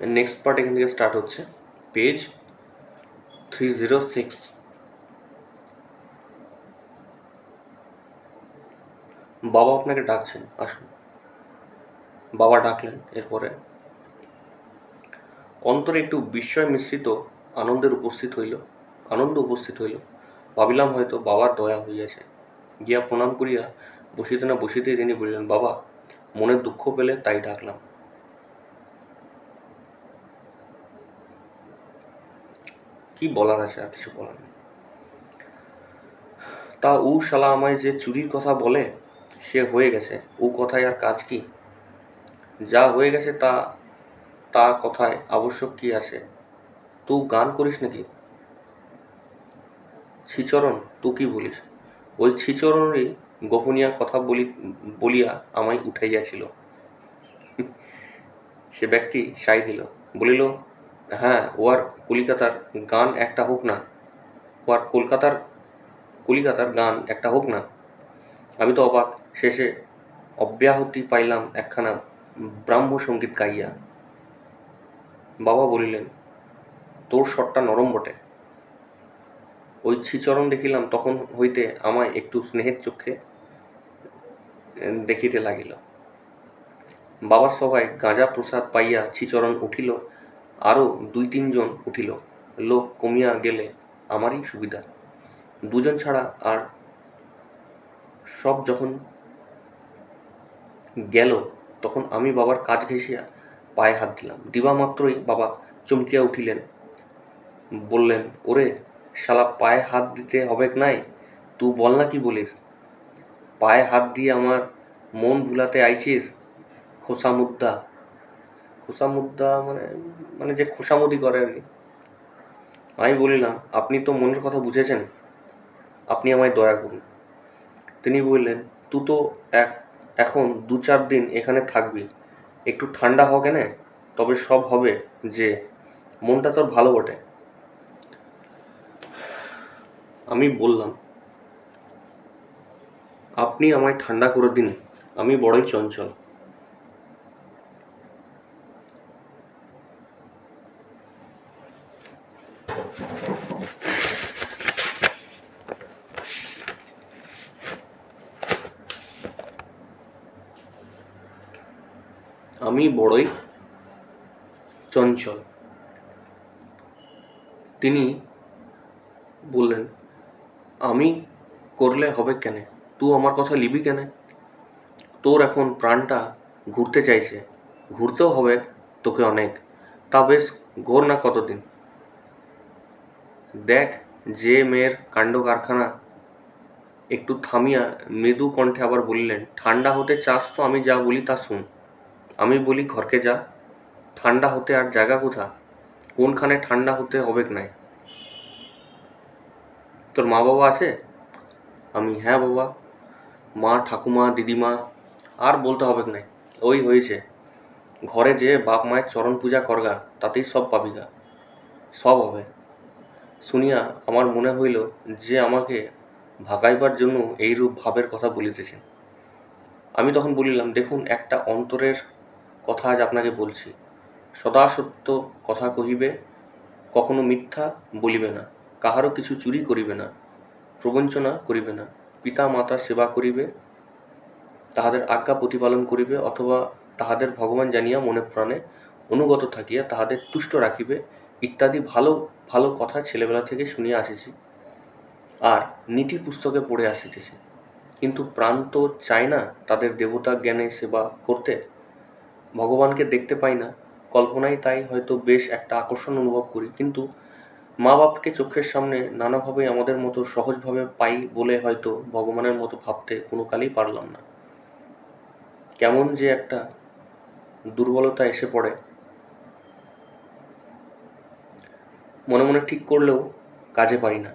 Next part এখান থেকে start হচ্ছে। পেজ থ্রি জিরো সিক্স বাবা আপনাকে ডাকছেন, আসুন। বাবা ডাকলেন, এরপরে। অন্তরে একটু বিস্ময় মিশ্রিত আনন্দের উপস্থিত হইল, আনন্দ উপস্থিত হইল। ভাবিলাম হয়তো বাবার দয়া হইয়াছে। গিয়া প্রণাম করিয়া বসিতে না বসিতে তিনি বলিলেন, বাবা, মনের দুঃখ পেলে তাই ডাকলাম। কি বলার আছে? আর কিছু বলার নেই। তা ও শালা আমায় যে চুরির কথা বলে, সে হয়ে গেছে। ও কথায় আর কাজ কি? যা হয়ে গেছে তা তা কথায় আবশ্যক কি আছে? তুই গান করিস নাকি? ছিচরণ, তুই কি বলিস? ওই ছিচরণেরই গোপনীয় কথা বলি, বলিয়া আমায় উঠাইয়াছিল। সে ব্যক্তি সাই দিল, বলিল হ্যাঁ ওর কলিকাতার গান একটা হোক না। ওর কলকাতার, কলিকাতার গান একটা হোক না। আমি তো অবাক, শেষে অব্যাহতি পাইলাম একখানা ব্রাহ্ম সংগীত গাইয়া। বাবা বলিলেন, তোর স্বরটা নরম বটে। ওই ছিচরণ দেখিলাম তখন হইতে আমায় একটু স্নেহের চোখে দেখিতে লাগিল। বাবার সভায় গাঁজা প্রসাদ পাইয়া ছিচরণ উঠিল। আরও দুই তিনজন উঠিল। লোক কমিয়া গেলে আমারই সুবিধা। দুজন ছাড়া আর সব যখন গেল, তখন আমি বাবার কাজ ঘেঁষিয়া পায়ে হাত দিলাম। দিবা মাত্রই বাবা চমকিয়া উঠিলেন। বললেন, ওরে, শালা পায়ে হাত দিতে হবে নাই? তুই বল না কি বলিস? পায়ে হাত দিয়ে আমার মন ভুলাতে আইছিস? খোসা খোসামুদ্দা খোসামুদ্দা মানে মানে যে খোসামুদি করে আর কি। আমি বলিলাম, আপনি তো মনের কথা বুঝেছেন। আপনি আমায় দয়া করুন। তিনি বললেন, তুই তো এক, এখন দু চার দিন এখানে থাকবি। একটু ঠান্ডা হোক কেনে তবে সব হবে যে, মনটা তোর ভালো বটে। আমি বললাম, আপনি আমায় ঠান্ডা করে দিন। আমি বড়ই চঞ্চল। আমি বড়ই চঞ্চল। তিনি বললেন, আমি করলে হবে কেন? তুই আমার কথা লিবি কেন? তোর এখন প্রাণটা ঘুরতে চাইছে। ঘুরতেও হবে তোকে অনেক। তা বেশ ঘোর না কতদিন? দেখ, যে মেয়ের কাণ্ড কারখানা একটু থামিয়া মৃদু কণ্ঠে আবার বললেন ঠান্ডা হতে চাস তো আমি যা বলি তা শুন। আমি বলি ঘরকে যা, ঠান্ডা হতে আর জায়গা কোথা কোনখানে ঠান্ডা হতে হবে নাই? তোর মা বাবা আছে? আমি হ্যাঁ বাবা, মা, ঠাকুমা, দিদিমা, আর বলতে হবে নাই? ওই হয়েছে। ঘরে যে বাপ মায়ের চরণ পূজা করগা, তাতেই সব পাবিগা সব হবে। শুনিয়া আমার মনে হইল যে আমাকে ভাগাইবার জন্য এইরূপ ভাবের কথা বলিতেছেন। আমি তখন বলিলাম, দেখুন, একটা অন্তরের কথা আজ আপনাকে বলছি। সদা সত্য কথা কহিবে, কখনো মিথ্যা বলিবে না, কাহারও কিছু চুরি করিবে না, প্রবঞ্চনা করিবে না পিতা মাতা সেবা করিবে, তাহাদের আজ্ঞা প্রতিপালন করিবে, অথবা তাহাদের ভগবান জানিয়া মনে প্রাণে অনুগত থাকিয়া তাহাদের তুষ্ট রাখিবে, ইত্যাদি ভালো ভালো কথা ছেলেবেলা থেকে শুনিয়া আসিছি, আর নীতি পুস্তকে পড়ে আসিতেছি। কিন্তু প্রাণ তো চায় না তাদের দেবতা জ্ঞানে সেবা করতে? ভগবানকে দেখতে পাই না। কল্পনায় তাই হয়তো বেশ একটা আকর্ষণ অনুভব করি। কিন্তু মা বাপকে চোখের সামনে নানাভাবে আমাদের মতো সহজভাবে পাই বলে হয়তো ভগবানের মতো ভাবতে কোনো কালেই পারলাম না। কেমন যে একটা দুর্বলতা এসে পড়ে। মনে মনে ঠিক করলেও কাজে পারি না।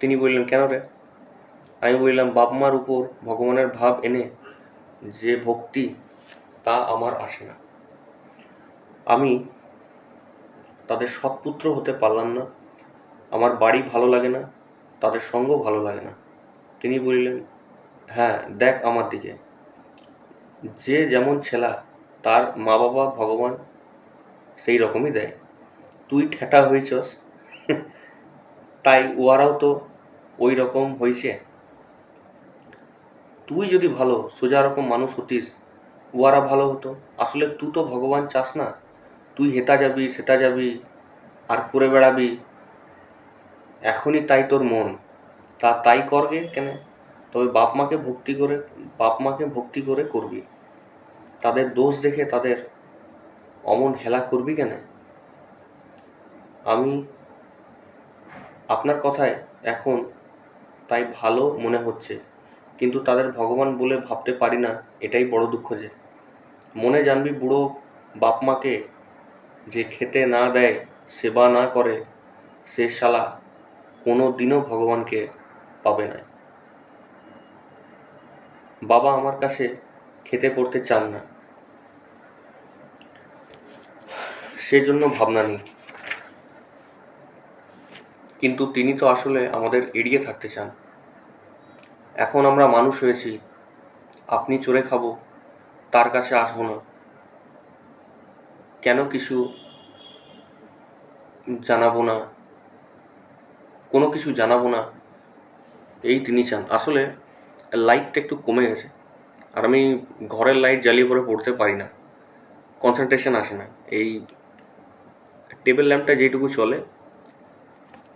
তিনি বললেন, কেন রে? আমি বললাম বাপ মার উপর ভগবানের ভাব এনে যে ভক্তি তা আমার আসে না। আমি তাদের সৎপুত্র হতে পারলাম না। আমার বাড়ি ভালো লাগে না, তাদের সঙ্গ ভালো লাগে না। তিনি বললেন হ্যাঁ দেখ আমার দিকে। যে যেমন ছেলা, তার মা বাবা ভগবান সেই রকমই দেয়। তুই ঠেটা হয়েছস তাই ওরাও তো ওই রকম হয়েছে তুই যদি ভালো, সোজা রকম মানুষ হতিস ওরা ভালো হতো। আসলে তুই তো ভগবান চাস না। তুই হেতা যাবি, সেটা যাবি, আর করে বেড়াবি। এখনই তাই তোর মন। তা তাই করগে কেন। তবে বাপ মাকে ভক্তি করে, বাপ মাকে ভক্তি করে করবি। তাদের দোষ দেখে তাদের অমন হেলা করবি কেন? আমি আপনার কথায় এখন তাই ভালো মনে হচ্ছে। কিন্তু তাদের ভগবান বলে ভাবতে পারি না, এটাই বড় দুঃখ যে। মনে জানবি বুড়ো বাপ মাকে যে খেতে না দেয়, সেবা না করে, সে শালা কোনো দিনও ভগবানকে পাবে না। বাবা আমার কাছে খেতে পড়তে চান না। সেজন্য ভাবনা নেই। কিন্তু তিনি তো আসলে আমাদের এড়িয়ে থাকতে চান। এখন আমরা মানুষ হয়েছি। আপনি চড়ে খাব। তার কাছে আসব না। কেন কিছু জানাব না? কোনো কিছু জানাব না? এই তিনি চান। আসলে লাইটটা একটু কমে গেছে। আর আমি ঘরের লাইট জ্বালিয়ে পরে পড়তে পারি না। কনসেন্ট্রেশন আসে না। এই টেবিল ল্যাম্পটা যেটুকু চলে,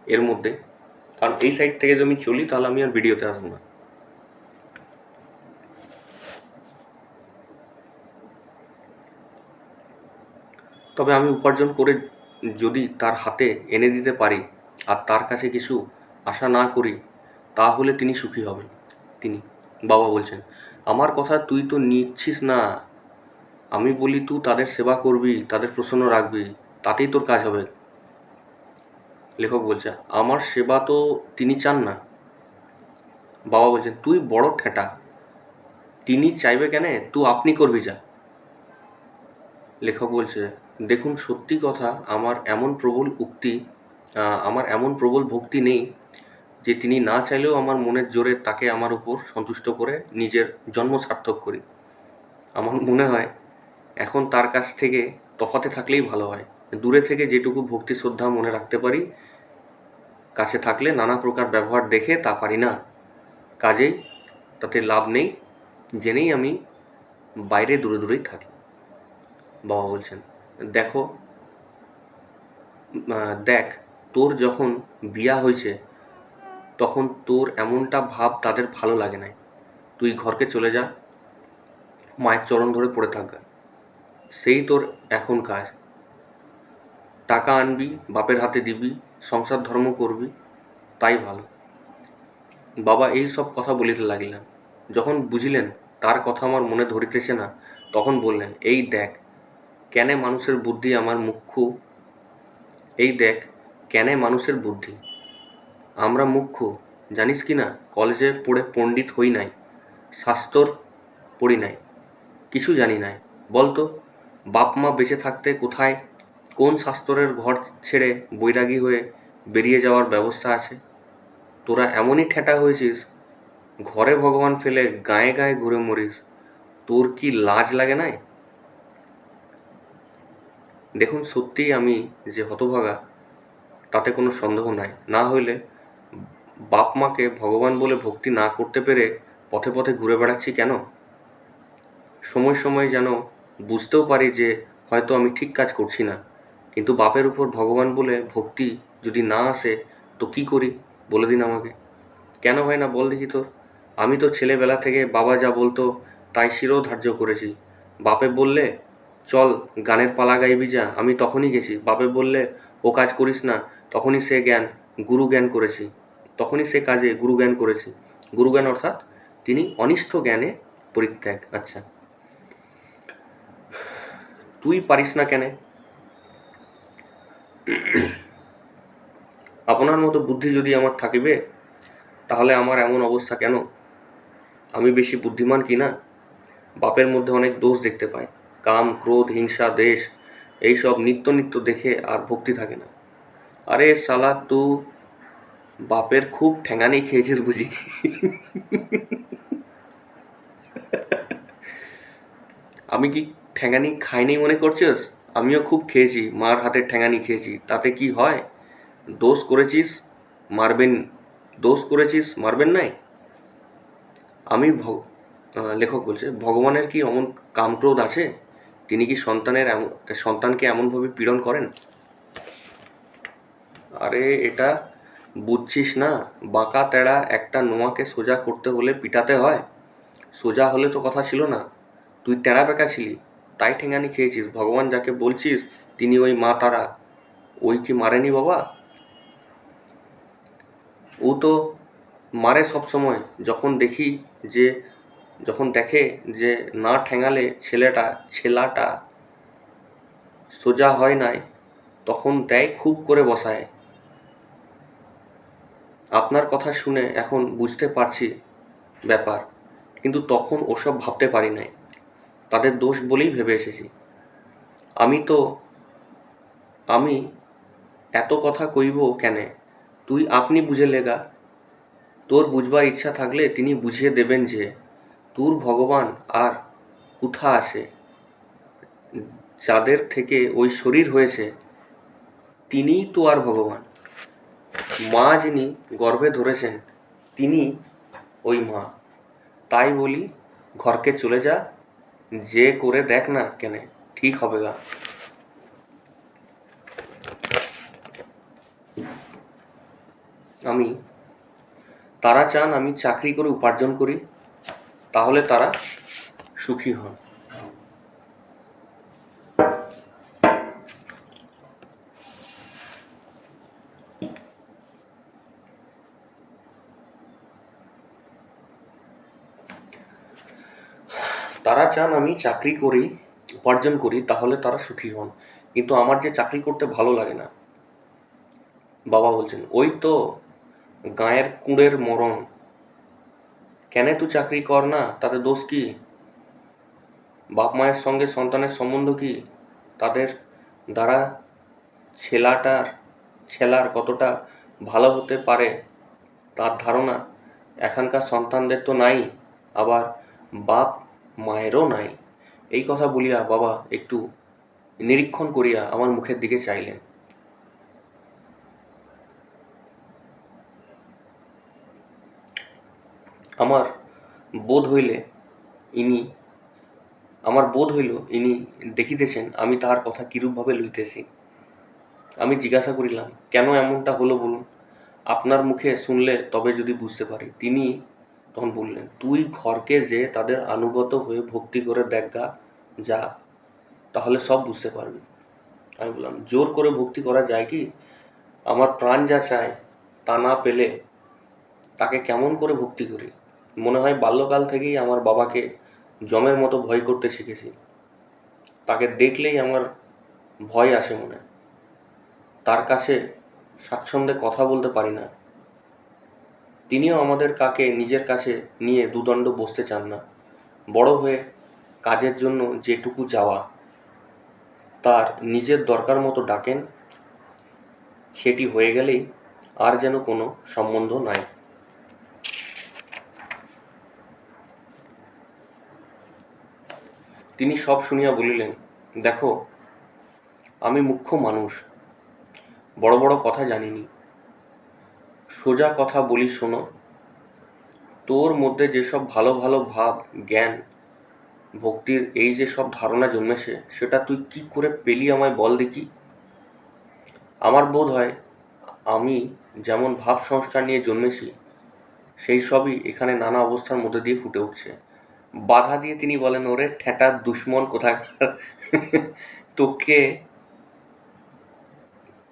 এর মধ্যে। কারণ এই সাইড থেকে যদি আমি চলি, তাহলে আমি আর ভিডিওতে আসব না। তবে আমি উপার্জন করে যদি তার হাতে এনে দিতে পারি আর তার কাছে কিছু আশা না করি, তাহলে তিনি সুখী হবেন। তিনি বাবা বলছেন, আমার কথা তুই তো নিচ্ছিস না। আমি বলি, তুই তাদের সেবা করবি, তাদের প্রসন্ন রাখবি, তাতেই তোর কাজ হবে। লেখক বলছে, আমার সেবা তো তিনি চান না। বাবা বলছেন, তুই বড় ঠেটা। তিনি চাইবে কেন? তুই আপনি করবি যা। লেখক বলছে, দেখুন, সত্যি কথা, আমার এমন প্রবল উক্তি আমার এমন প্রবল ভক্তি নেই যে তিনি না চাইলেও আমার মনের জোরে তাকে আমার উপর সন্তুষ্ট করে নিজের জন্ম সার্থক করি। আমার মনে হয়, এখন তার কাছ থেকে তফাতে থাকলেই ভালো হয়। দূরে থেকে যেটুকু ভক্তি শ্রদ্ধা মনে রাখতে পারি, কাছে থাকলে নানা প্রকার ব্যবহার দেখে তা পারি না। কাজেই তাতে লাভ নেই, জেনেই আমি বাইরে দূরে দূরেই থাকি। বাবা বলছেন, দেখো দেখ, তোর যখন বিয়া হয়েছে, তখন তোর এমনটা ভাব তাদের ভালো লাগে নাই। তুই ঘরকে চলে যা, মায়ের চরণ ধরে পড়ে থাকবে সেই তোর এখন কাজ। টাকা আনবি, বাপের হাতে দিবি, সংসার ধর্ম করবি, তাই ভালো। বাবা এই সব কথা বলিতে লাগিলেন। যখন বুঝিলেন তার কথা আমার মনে ধরিতেছে না, তখন বললেন, এই দেখ কেনে মানুষের বুদ্ধি আমার মুখ্য? এই দেখ, কেনে মানুষের বুদ্ধি। আমরা মুখ্য, জানিস কি না? কলেজে পড়ে পণ্ডিত হই নাই শাস্তর পড়ি নাই, কিছু জানি নাই। বলতো, বাপ মা বেঁচে থাকতে কোথায়? কোন শাস্ত্রের ঘর ছেড়ে বৈরাগী হয়ে বেরিয়ে যাওয়ার ব্যবস্থা আছে? তোরা এমনই ঠেটা হয়েছিস, ঘরে ভগবান ফেলে গায়ে গায়ে ঘুরে মরিস। তোর কি লাজ লাগে নাই? দেখুন, সত্যিই আমি যে হতভাগা, তাতে কোনো সন্দেহ নাই। না হইলে বাপ মাকে ভগবান বলে ভক্তি না করতে পেরে পথে পথে ঘুরে বেড়াচ্ছি কেন? সময় সময় যেন বুঝতেও পারি যে হয়তো আমি ঠিক কাজ করছি না। কিন্তু বাপের উপর ভগবান বলে ভক্তি যদি না আসে, তো কি করি? বলে দিন আমাকে। কেন হয় না বল দেখি তোর আমি তো ছেলেবেলা থেকে বাবা যা বলতো, তাই শিরও ধার্য করেছি। বাপে বললে চল, গানের পালা গাইবি যা, আমি তখনই গেছি। বাপে বললে, ও কাজ করিস না। তখনই সে জ্ঞান গুরু জ্ঞান করেছি। তখনই সে কাজে গুরু জ্ঞান করেছি। গুরু জ্ঞান অর্থাৎ তিনি অনিষ্ঠ জ্ঞানে পরিত্যাগ। আচ্ছা। তুই পারিস না কেন? আপনার মতো বুদ্ধি যদি আমার থাকিবে, তাহলে আমার এমন অবস্থা কেন? আমি বেশি বুদ্ধিমান কি না? বাপের মধ্যে অনেক দোষ দেখতে পাই। কাম, ক্রোধ, হিংসা, দেশ, এইসব নিত্য নিত্য দেখে আর ভক্তি থাকে না। আরে সালা তু বাপের খুব ঠেঙানি খেয়েছিস বুঝি? আমি কি ঠেঙানি খাইনি মনে করছিস? আমিও খুব খেয়েছি, মার হাতের ঠ্যাঙানি খেয়েছি। তাতে কি হয়? দোষ করেছিস? মারবেন, দোষ করেছিস? মারবেন নাই? আমি লেখক বলছে, ভগবানের কি অমন কামক্রোধ আছে? তিনি কি সন্তানের সন্তানকে এমনভাবে পীড়ন করেন? আরে, এটা বুঝছিস না? বাঁকা তেড়া একটা নোয়াকে সোজা করতে হলে পিটাতে হয়। সোজা হলে তো কথা ছিল না। তুই তেড়া বেঁকা ছিলি, তাই ঠেঙানি খেয়েছিস। ভগবান যাকে বলছিস, তিনি ওই মা তারা। ওই কি মারেনি বাবা? ও তো মারে সব সময় যখন দেখি যে যখন দেখে যে না ঠেঙালে ছেলেটা, ছেলাটা সোজা হয় নাই, তখন দেয় খুব করে বসায়। আপনার কথা শুনে এখন বুঝতে পারছি ব্যাপার, কিন্তু তখন ওসব ভাবতে পারি নাই। তাদের দোষ বলেই ভেবে এসেছি। আমি তো, আমি এত কথা কইব কেনে? তুই আপনি বুঝে লেগা। তোর বুঝবার ইচ্ছা থাকলে তিনি বুঝিয়ে দেবেন যে তোর ভগবান আর কোথা আসে। যাদের থেকে ওই শরীর হয়েছে, তিনিই তো আর ভগবান। মা যিনি গর্ভে ধরেছেন তিনি ওই মা। তাই বলি, ঘরকে চলে যা, যে করে দেখ না কেনে, ঠিক হবে গা। আমি, তারা চান আমি চাকরি করে উপার্জন করি। তাহলে তারা সুখী হন। তারা চান আমি চাকরি করি, উপার্জন করি, তাহলে তারা সুখী হন। কিন্তু আমার যে চাকরি করতে ভালো লাগে না। বাবা বলছেন, ওই তো গায়ের কুঁড়ের মরণ। কেন তুই চাকরি কর না? তাতে দোষ কি? বাপ মায়ের সঙ্গে সন্তানের সম্বন্ধ কি? তাদের দ্বারা ছেলাটার, ছেলার কতটা ভালো হতে পারে তার ধারণা এখানকার সন্তানদের তো নাই, আবার বাপ মায়েরও নাই। এই কথা বলিয়া বাবা একটু নিরীক্ষণ করিয়া আমার মুখের দিকে চাইলেন। আমার বোধ হইলে ইনি, আমার বোধ হইল ইনি দেখিতেছেন, আমি তাহার কথা কিরূপভাবে লইতেছি। আমি জিজ্ঞাসা করিলাম, কেন এমনটা হলো বলুন? আপনার মুখে শুনলে তবে যদি বুঝতে পারি। তিনি তখন বললেন, তুই ঘরকে যে তাদের আনুগত হয়ে ভক্তি করে দেখা যা, তাহলে সব বুঝতে পারবি। আমি বললাম, জোর করে ভক্তি করা যায় কি? আমার প্রাণ যা চায় তা না পেলে তাকে কেমন করে ভক্তি করি? মনে হয় বাল্যকাল থেকেই আমার বাবাকে জমের মতো ভয় করতে শিখেছি। তাকে দেখলেই আমার ভয় আসে মনে। তার কাছে স্বাচ্ছন্দ্যে কথা বলতে পারি না। তিনিও আমাদের কাকে নিজের কাছে নিয়ে দুদণ্ড বসতে চান না। বড় হয়ে কাজের জন্য যেটুকু যাওয়া, তার নিজের দরকার মতো ডাকেন, সেটি হয়ে গেলেই আর যেন কোনো সম্বন্ধ নাই। তিনি সব শুনিয়া বলিলেন, দেখো, আমি মুখ্য মানুষ, বড় বড় কথা জানিনি। সোজা কথা বলি শোনো, তোর মধ্যে যেসব ভালো ভালো ভাব, জ্ঞান, ভক্তির এই যে সব ধারণা জন্মেছে, সেটা তুই কি করে পেলি আমায় বল দেখি? আমার বোধ হয় আমি যেমন ভাব সংস্কার নিয়ে জন্মেছি, সেই সবই এখানে নানা অবস্থার মধ্যে দিয়ে ফুটে উঠছে। বাধা দিয়ে তিনি বলেন, ওরে ঠেটার দুশ্মন কোথাকার? তোকে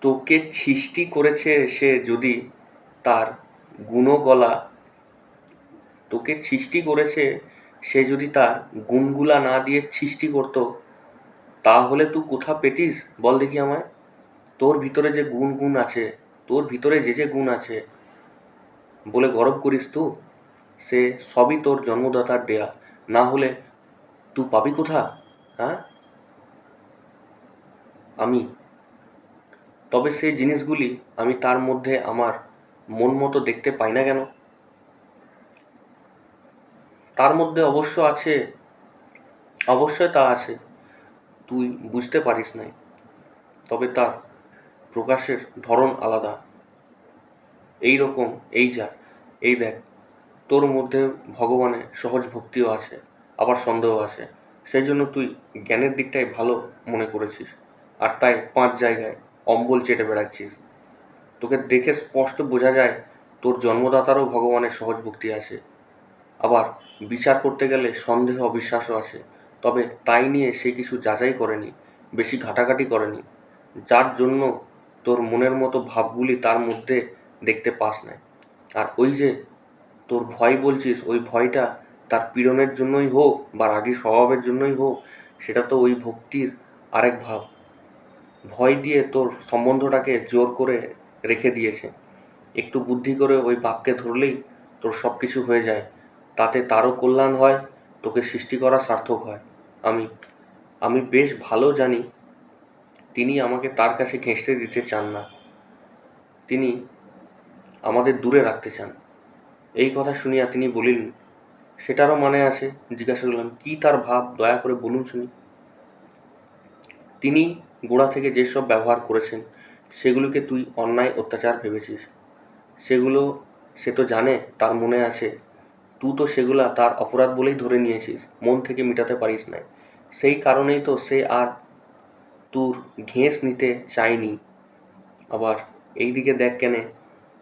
তোকে সৃষ্টি করেছে সে যদি তার গুণগলা, তোকে সৃষ্টি করেছে সে যদি তার গুণগুলা না দিয়ে সৃষ্টি করতো, তাহলে তুই কোথা পেতিস? বল দেখি আমায়। তোর ভিতরে যে গুণ গুণ আছে, তোর ভিতরে যে যে গুণ আছে বলে গরব করিস তো সে সবই তোর জন্মদাতার দেয়া। না হলে তুই পাবি কোথা হ্যাঁ? আমি। তবে সেই জিনিসগুলি আমি তার মধ্যে আমার মন মতো দেখতে পাই না কেন? তার মধ্যে অবশ্য আছে, অবশ্যই তা আছে। তুই বুঝতে পারিস নাই। তবে তার প্রকাশের ধরন আলাদা। এই রকম, এই যা এই দেখ। তোর মধ্যে ভগবানের সহজ ভক্তিও আছে আবার সন্দেহ আছে সেই জন্য তুই জ্ঞানের দিকটাই ভালো মনে করেছিস। আর তাই পাঁচ জায়গায় অম্বল চেটে বেড়াচ্ছিস। তোকে দেখে স্পষ্ট বোঝা যায়, তোর জন্মদাতারও ভগবানের সহজ ভক্তি আছে আবার বিচার করতে গেলে সন্দেহ, অবিশ্বাসও আছে তবে তাই নিয়ে সে কিছু যাচাই করেনি, বেশি ঘাটাঘাটি করেনি। যার জন্য তোর মনের মতো ভাবগুলি তার মধ্যে দেখতে পাস নাই। আর ওই যে তোর ভয় বলছিস, ওই ভয়টা তার পীড়নের জন্যই হোক বা রাগী স্বভাবের জন্যই হোক, সেটা তো ওই ভক্তির আরেক ভাব। ভয় দিয়ে তোর সম্বন্ধটাকে জোর করে রেখে দিয়েছে। একটু বুদ্ধি করে ওই বাপকে ধরলেই তোর সব কিছু হয়ে যায়। তাতে তারও কল্যাণ হয়, তোকে সৃষ্টি করা সার্থক হয়। আমি আমি বেশ ভালো জানি তিনি আমাকে তার কাছে ঘেঁষতে দিতে চান না। তিনি আমাদের দূরে রাখতে চান। এই কথা শুনিয়া তিনি বলিলেন, সেটারও মানে আছে? জিজ্ঞাসা করলাম, কি তার ভাব? দয়া করে বলুন শুনি। তিনি গোড়া থেকে যেসব ব্যবহার করেছেন, সেগুলোকে তুই অন্যায় অত্যাচার ভেবেছিস। সেগুলো সে তো জানে, তার মনে আছে। তুই তো সেগুলা তার অপরাধ বলেই ধরে নিয়েছিস, মন থেকে মিটাতে পারিস নাই। সেই কারণেই তো সে আর তোর ঘেঁস নিতে চায়নি। আবার এই দিকে দেখ কেনে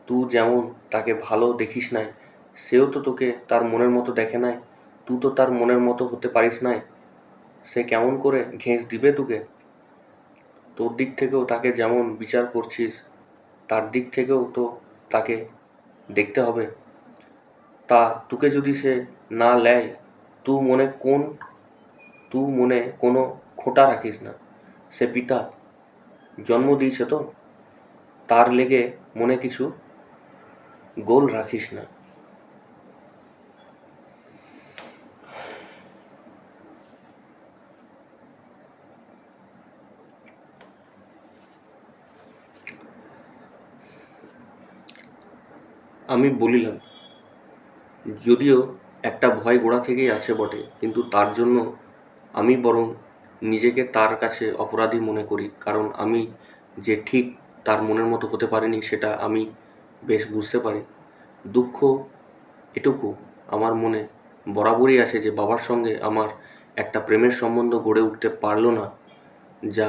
তুই যেমন তাকে ভালো দেখিস নাই, সেও তো তোকে তার মনের মতো দেখে নাই তুই তো তার মনের মতো হতে পারিস নাই। সে কেমন করে ঘেঁস দিবে তোকে? তোর দিক থেকেও তাকে যেমন বিচার করছিস, তার দিক থেকেও তো তাকে দেখতে হবে। তা তোকে যদি সে না লেয়, তু মনে কোন তুই মনে কোনো খোটা রাখিস না। সে পিতা, জন্ম দিয়েছে তো? তার লেগে মনে কিছু গোল রাখিস না। আমি বলিলাম, যদিও একটা ভয় গোড়া থেকেই আছে বটে, কিন্তু তার জন্য আমি বরং নিজেকে তার কাছে অপরাধী মনে করি, কারণ আমি যে ঠিক তার মনের মতো হতে পারিনি, সেটা আমি বেশ বুঝতে পারি। দুঃখ এটুকু আমার মনে বরাবরই আছে যে বাবার সঙ্গে আমার একটা প্রেমের সম্বন্ধ গড়ে উঠতে পারল না, যা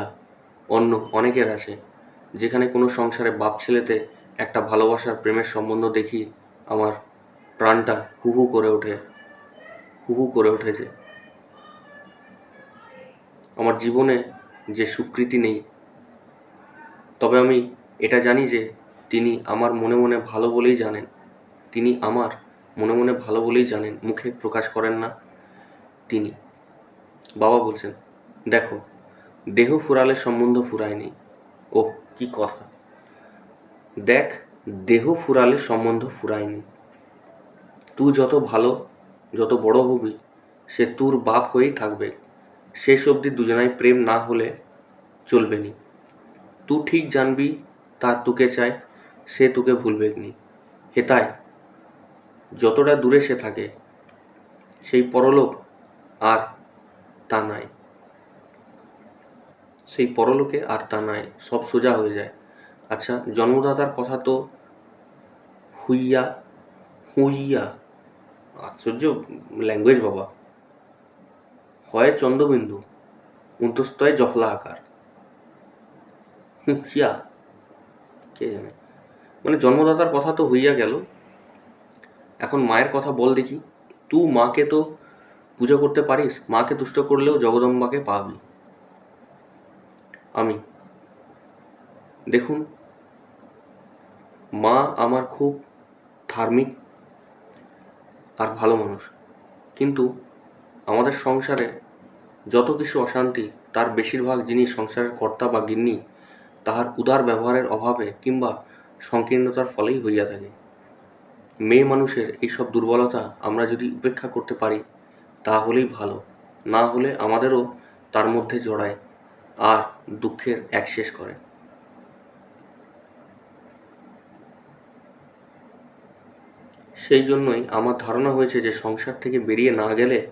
অন্য অনেকের আছে। যেখানে কোনো সংসারে বাপ ছেলেতে একটা ভালোবাসার প্রেমের সম্বন্ধ দেখি আমার প্রাণটা হু হু করে ওঠে হু হু করে উঠেছে। আমার জীবনে যে স্বীকৃতি নেই, তবে আমি এটা জানি যে তিনি আমার মনে মনে ভালো বলেই জানেন। তিনি আমার মনে মনে ভালো বলেই জানেন, মুখে প্রকাশ করেন না তিনি। বাবা বলছেন, দেখো, দেহ ফুরালে সম্বন্ধ ফুরায়নি। ও কি কথা। দেখ, দেহ ফুরালে সম্বন্ধ ফুরায়নি। তুই যত ভালো, যত বড় হবি, সে তোর বাপ হয়েই থাকবে। শেষ অবধি দুজনাই প্রেম না হলে চলবে নি। তুই ঠিক জানবি, তার তোকে চায় সে তোকে ভুলবে নি। হেতায় যতটা দূরে সে থাকে, সেই পরলোক আর তা নাই। সেই পরলোকে আর তা নাই, সব সোজা হয়ে যায়। আচ্ছা জন্মদাতার কথা তো হুইয়া হুইয়া, আশ্চর্য ল্যাঙ্গুয়েজ বাবা। হয় চন্দ্রবিন্দু অন্তস্তয় জফলা আকার হুঁহিয়া কে জানে? মানে জন্মদাতার কথা তো হইয়া গেল। এখন মায়ের কথা বল দেখি। তুই মাকে তো পুজো করতে পারিস, মাকে তুষ্ট করলেও জগদম্বাকে পাবি। আমি। দেখুন, মা আমার খুব ধার্মিক আর ভালো মানুষ। কিন্তু আমাদের সংসারে যত কিছু অশান্তি, তার বেশিরভাগ জিনিস সংসারের কর্তা বা গিন্নি তাহার উদার ব্যবহারের অভাবে কিংবা সংকীর্ণতার ফলেই হইয়া থাকে। মেয়ে মানুষের এইসব দুর্বলতা আমরা যদি উপেক্ষা করতে পারি, তাহলেই ভালো। না হলে আমাদেরও তার মধ্যে জড়ায় আর দুঃখের এক শেষ করে। সেই জন্যই আমার ধারণা হয়েছে যে সংসার থেকে বেরিয়ে না গেলে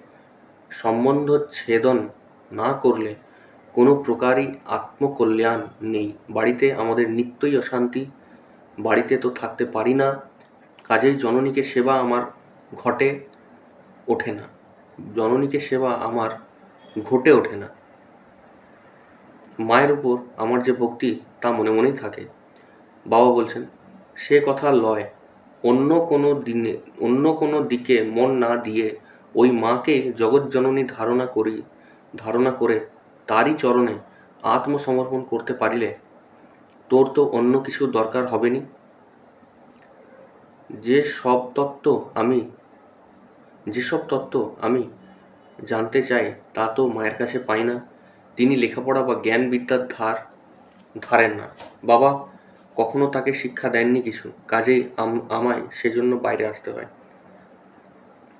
সম্বন্ধ ছেদন না করলে কোনো প্রকারই আত্মকল্যাণ নেই। বাড়িতে আমাদের নিত্যই অশান্তি বাড়িতে তো থাকতে পারি না, কাজেই জননীকে সেবা আমার ঘটে ওঠে না। জননীকে সেবা আমার ঘটে ওঠে না। মায়ের উপর আমার যে ভক্তি, তা মনে মনেই থাকে। বাবা বলছেন, সে কথা লয়, অন্য কোনো দিনে, অন্য কোনো দিকে মন না দিয়ে ওই মাকে জগৎজননী ধারণা করি, ধারণা করে তারই চরণে আত্মসমর্পণ করতে পারিলে তোর তো অন্য কিছু দরকার হবে নি যে সব তত্ত্ব আমি যেসব তত্ত্ব আমি জানতে চাই, তা তো মায়ের কাছে পাই না। তিনি লেখাপড়া বা জ্ঞান বিদ্যার ধার ধারেন না। বাবা, কখনো তাকে শিক্ষা দেননি কিছু? কাজেই আম- আমায় সেজন্য বাইরে আসতে হয়।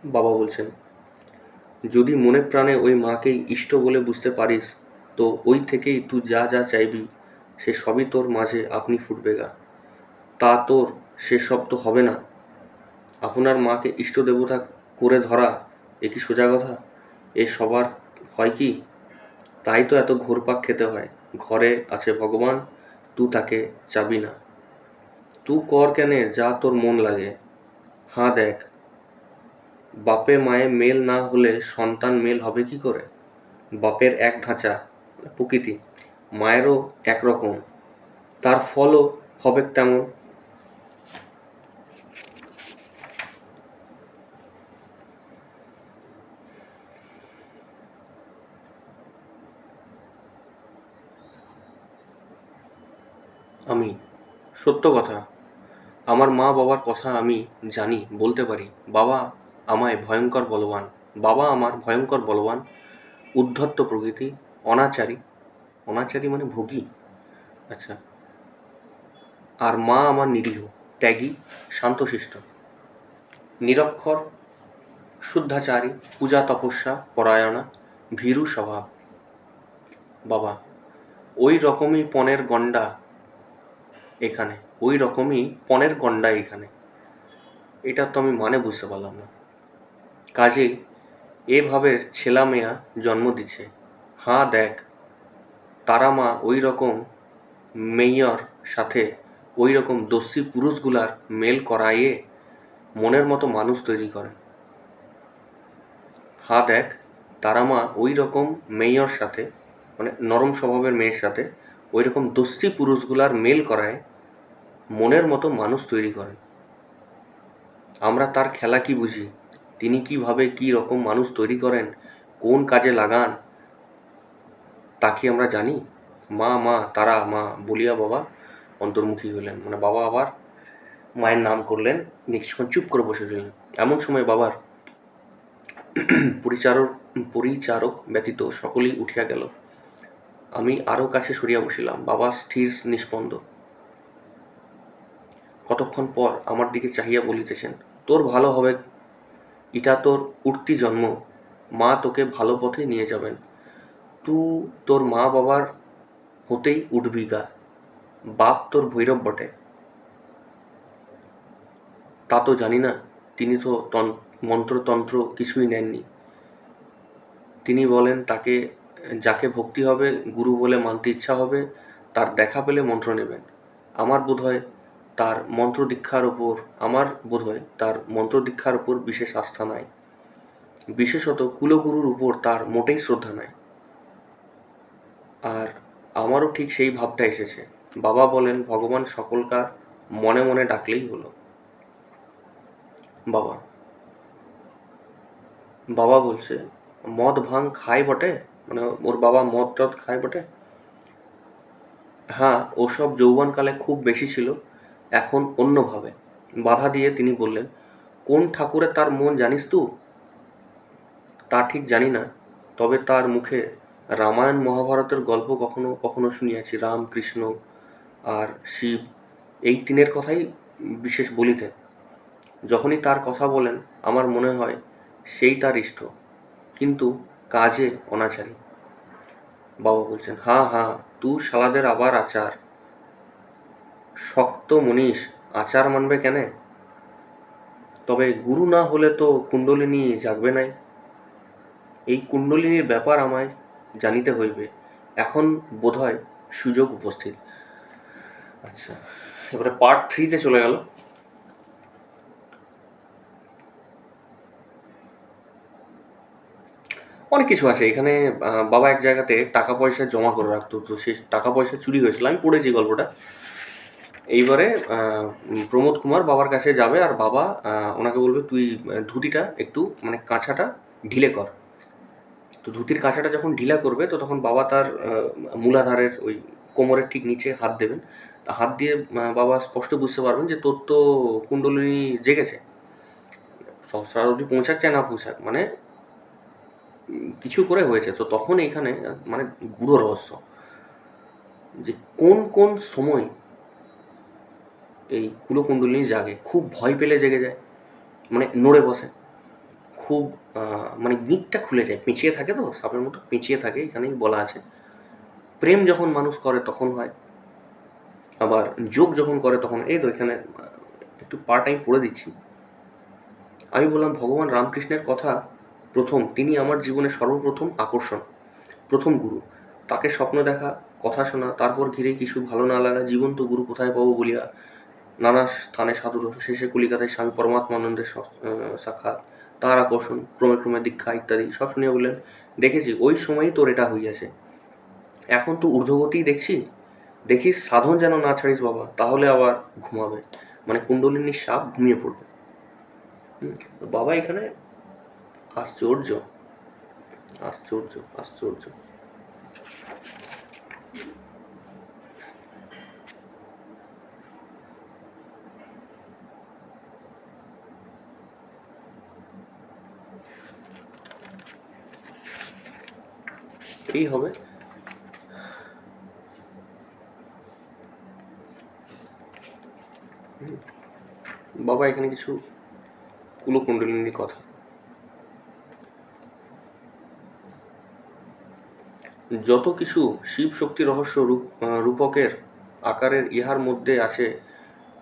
বাবা বলছেন, যদি মনে প্রাণে ওই মাকেই ইষ্ট বলে বুঝতে পারিস, তো ওই থেকেই তুই যা যা চাইবি সে সবই তোর মাঝে আপনি ফুটবে গা। তা তোর সেসব তো হবে না। আপনার মাকে ইষ্ট দেবতা করে ধরা এ কি সোজা কথা? এ সবার হয় কি? তাই তো এত ঘোরপাক খেতে হয়। ঘরে আছে ভগবান, তু তাকে চাবি না। তু কর কেনে? যা তোর মন লাগে। হাঁ দেখ, বাপে মায়ে মেল না হলে সন্তান মেল হবে কি করে? বাপের এক ধাঁচা প্রকৃতি। মায়েরও একরকম। তার ফলও হবে তেমন আমি, সত্য কথা। আমার মা বাবার কথা আমি জানি, বলতে পারি। বাবা আমায় ভয়ঙ্কর বলবান। বাবা আমার ভয়ঙ্কর বলবান। উদ্ধত্ত প্রকৃতি, অনাচারী। অনাচারী মানে ভোগী। আচ্ছা। আর মা আমার নিরীহ, ত্যাগী, শান্তশিষ্ট। নিরক্ষর, শুদ্ধাচারী, পূজা তপস্যা, পরায়ণা, ভীরু স্বভাব। বাবা, ওই রকমই পনেরো গন্ডা এখানে। ওই রকমই পনেরো গন্ডা এখানে। এটা তো আমি মানে বুঝতে পারলাম না। কাজেই এভাবে ছেলা মেয়া জন্ম দিছে হাঁ দেখ তারা মা ওই রকম মেয়র সাথে ওই রকম দস্যি পুরুষগুলার মেল করাইয়ে মনের মতো মানুষ তৈরি করে হা দেখ তারা মা ওই রকম মেয়র সাথে মানে নরম স্বভাবের মেয়ের সাথে ওই রকম দস্যি পুরুষগুলার মেল করায় মনের মতো মানুষ তৈরি করেন। আমরা তার খেলা কি বুঝি? তিনি কীভাবে কি রকম মানুষ তৈরি করেন? কোন কাজে লাগান? তা কি আমরা জানি? মা মা, তারা, মা বলিয়া বাবা অন্তর্মুখী হলেন মানে বাবা আবার মায়ের নাম করলেন। কিছুক্ষণ চুপ করে বসে রইলেন। এমন সময় বাবার পরিচারক পরিচারক ব্যতীত সকলেই উঠিয়া গেল। আমি আরও কাছে সরিয়া বসিলাম। বাবা স্থির নিস্পন্দ কতক্ষণ পর আমার দিকে চাহিয়া বলিতেছেন, তোর ভালো হবে। ইটা তোর উঠতি জন্ম। মা তোকে ভালো পথে নিয়ে যাবেন। তু তোর মা বাবার হতেই উঠবি গা বাপ তোর ভৈরব বটে তা তো জানি না তিনি তো তন- মন্ত্রতন্ত্র কিছুই নেননি তিনি বলেন তাকে যাকে ভক্তি হবে গুরু বলে মানতে ইচ্ছা হবে তার দেখা পেলে মন্ত্র নেবেন আমার বোধ হয় তার মন্ত্র দীক্ষার ওপর আমার বোধ হয় তার মন্ত্র দীক্ষার ওপর বিশেষ আস্থা নাই। বিশেষত কুলগুরুর উপর তার মোটেই শ্রদ্ধা নাই। আর আমারও ঠিক সেই ভাবটা এসেছে। বাবা বলেন, ভগবান সকলকার মনে মনে ডাকলেই হলো। বাবা বাবা বলছে, মদ ভাং খায় বটে? মানে ওর বাবা মদ টদ খায় বটে? হ্যাঁ ওসব যৌবনকালে খুব বেশি ছিল, এখন অন্যভাবে। বাধা দিয়ে তিনি বললেন, কোন ঠাকুরে তার মন জানিস তু? তা ঠিক জানি না, তবে তার মুখে রামায়ণ মহাভারতের গল্প কখনো কখনো শুনিয়াছি। রাম, কৃষ্ণ আর শিব, এই তিনের কথাই বিশেষ বলিতেন যখনই তার কথা বলেন, আমার মনে হয় সেই তার ইষ্ট। কিন্তু কাজে অনাচারী। বাবা বলছেন হ্যাঁ হ্যাঁ তু শালাদের আবার আচার। শক্ত মনীষ, আচার মানবে কেনে? তবে গুরু না হলে তো কুণ্ডলিনী জাগবে নাই। এই কুণ্ডলিনীর ব্যাপার আমায় জানিতে হইবে। এখন বোধহয় সুযোগ উপস্থিত। আচ্ছা এবারে পার্ট থ্রিতে চলে গেল। অনেক কিছু আছে। এখানে বাবা এক জায়গাতে টাকা পয়সা জমা করে রাখতো। তো সেই টাকা পয়সা চুরি হয়েছিল। আমি পড়েছি গল্পটা। এইবারে প্রমোদ কুমার বাবার কাছে যাবে আর বাবা ওনাকে বলবে, তুই ধুতিটা একটু মানে কাঁচাটা ঢিলে কর। তো ধুতির কাঁচাটা যখন ঢিলা করবে, তো তখন বাবা তার মূলাধারের ওই কোমরের ঠিক নিচে হাত দেবেন। তা হাত দিয়ে বাবা স্পষ্ট বুঝতে পারবেন যে তোর তো কুণ্ডলিনী জেগেছে। সহস্রার অবধি পৌঁছাক চায় না পৌঁছাক মানে কিছু করে হয়েছে। তো তখন এখানে মানে গুড়ো রহস্য, যে কোন কোন সময় এই কুলকুণ্ডলিনী জাগে। খুব ভয় পেলে জেগে যায় মানে নড়ে বসে। খুব মানে গিঁটটা খুলে যায়, পেঁচিয়ে থাকে তো, সাপের মতো পেঁচিয়ে থাকে, এখানেই বলা আছে। প্রেম যখন মানুষ করে তখন হয়, আবার যোগ যখন করে তখন, এই তো এখানে একটু পার্ট আমি পড়ে দিচ্ছি। আমি বললাম, ভগবান রামকৃষ্ণের কথা প্রথম, তিনি আমার জীবনে সর্বপ্রথম আকর্ষণ, প্রথম গুরু। তাকে স্বপ্ন দেখা, কথা শোনা, তারপর ঘিরে কিছু ভালো না লাগা জীবন্ত গুরু কোথায় পাবো বলিয়া নানা স্থানে সাধুর শেষে কলিকাতায় স্বামী পরমাত্মানন্দের সাক্ষাৎ তার আকর্ষণ ক্রমে ক্রমে দীক্ষা ইত্যাদি সব শুনিয়া বললেন, দেখেছি, ওই সময়ই তোর এটা হইয়াছে। এখন তো ঊর্ধ্বগতিই দেখছি? দেখিস, সাধন যেন না ছাড়িস বাবা, তাহলে আবার ঘুমাবে। মানে কুণ্ডলিনীর সাপ ঘুমিয়ে পড়বে। বাবা এখানে, আশ্চর্য আশ্চর্য আশ্চর্য। এই হবে। বাবা, এখানে কিছু কুলকুণ্ডলিনীর কথা। যত কিছু শিব শক্তি রহস্য রূপ রূপকের আকারের ইহার মধ্যে আছে,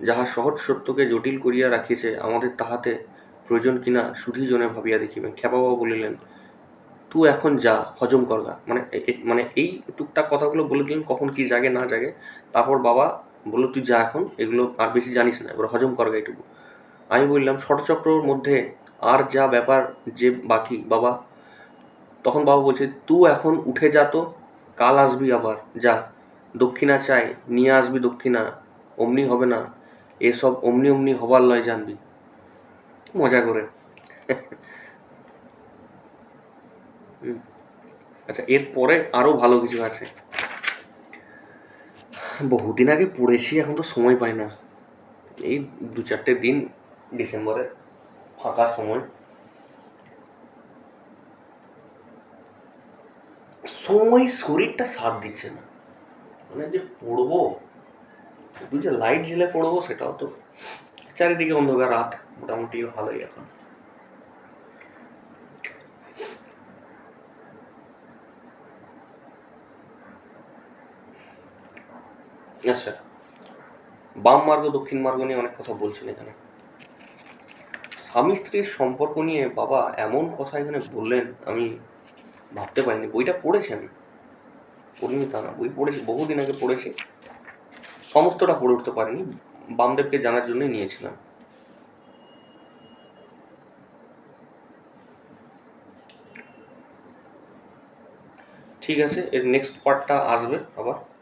যাহা সহজ সত্যকে জটিল করিয়া রাখিছে, আমাদের তাহাতে প্রয়োজন কিনা শুধু জনে ভাবিয়া দেখিবেন। খ্যাপাবাবু বলিলেন তুই এখন যা, হজম করগা মানে মানে এই টুকটাক কথাগুলো বলে দিলেন, কখন কি জাগে, না জাগে। তারপর বাবা বলল, তুই যা এখন, এগুলো আর বেশি জানিস না, এবার হজম করগা এটুকু। আমি বললাম, ষটচক্রর মধ্যে আর যা ব্যাপার যে বাকি, বাবা। তখন বাবা বলছে তুই এখন উঠে যা তো, কাল আসবি আবার, যা। দক্ষিণা চাই, নিয়ে আসবি দক্ষিণা, অমনি হবে না। এসব অমনি অমনি হবার লয় জানবি। মজা করে। আচ্ছা এরপরে আরও ভালো কিছু আছে? বহুদিন আগে পড়েছি, এখন তো সময় পাই না। এই দু চারটে দিন ডিসেম্বরে ফাঁকা সময়। সময় শরীরটা সাথ দিচ্ছে না। মানে যে পড়ব শুধু যে লাইট জেলে পড়ব, সেটাও তো চারিদিকে অন্ধকার, রাত মোটামুটি ভালোই এখন। আচ্ছা। বাম মার্গ, দক্ষিণ মার্গ নিয়ে অনেক কথা বলছেন এখানে। স্বামী স্ত্রীর সম্পর্ক নিয়ে বাবা এমন কথা এখানে বললেন, আমি ভাবতে পারিনি। বইটা পড়েছেন? পড়িনি তা না, বই পড়েছি, বহুদিন আগে পড়েছি। সমস্তটা পড়ে উঠতে পারিনি, বামদেবকে জানার জন্যই নিয়েছিলাম। ঠিক আছে, এর নেক্সট পার্টটা আসবে আবার।